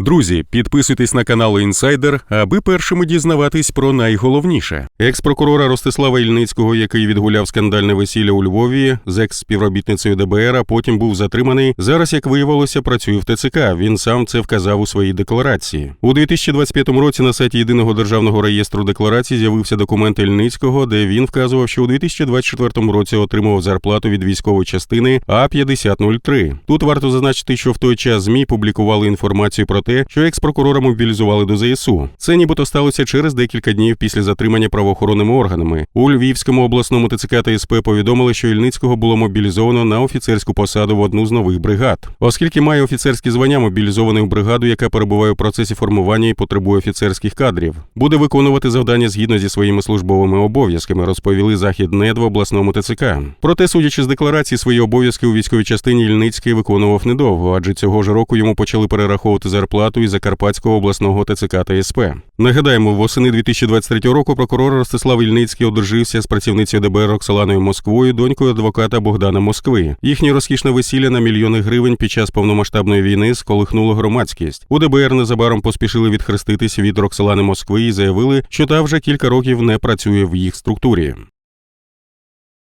Друзі, підписуйтесь на канал Інсайдер, аби першими дізнаватись про найголовніше. Екс-прокурора Ростислава Ільницького, який відгуляв скандальне весілля у Львові з екс-співробітницею ДБР, а потім був затриманий. Зараз, як виявилося, працює в ТЦК. Він сам це вказав у своїй декларації. У 2025 році на сайті єдиного державного реєстру декларацій з'явився документ Ільницького, де він вказував, що у 2024 році отримував зарплату від військової частини А 5003 Тут варто зазначити, що в той час змі публікували інформацію про те, що екс-прокурора мобілізували до ЗСУ. Це нібито сталося через декілька днів після затримання правоохоронними органами. У Львівському обласному ТЦК та СП повідомили, що Ільницького було мобілізовано на офіцерську посаду в одну з нових бригад. Оскільки має офіцерські звання, мобілізований в бригаду, яка перебуває у процесі формування і потребує офіцерських кадрів, буде виконувати завдання згідно зі своїми службовими обов'язками, розповіли Західнет в обласному ТЦК. Проте, судячи з декларації, свої обов'язки у військовій частині Ільницький виконував недовго, адже цього ж року йому почали перераховувати зарплату із Закарпатського обласного ТЦК та СП. Нагадаємо, восени 2023 року прокурор Ростислав Ільницький одружився з працівницею ДБР Роксоланою Москвою, донькою адвоката Богдана Москви. Їхнє розкішне весілля на мільйони гривень під час повномасштабної війни сколихнуло громадськість. У ДБР незабаром поспішили відхреститись від Роксолани Москви і заявили, що та вже кілька років не працює в їх структурі.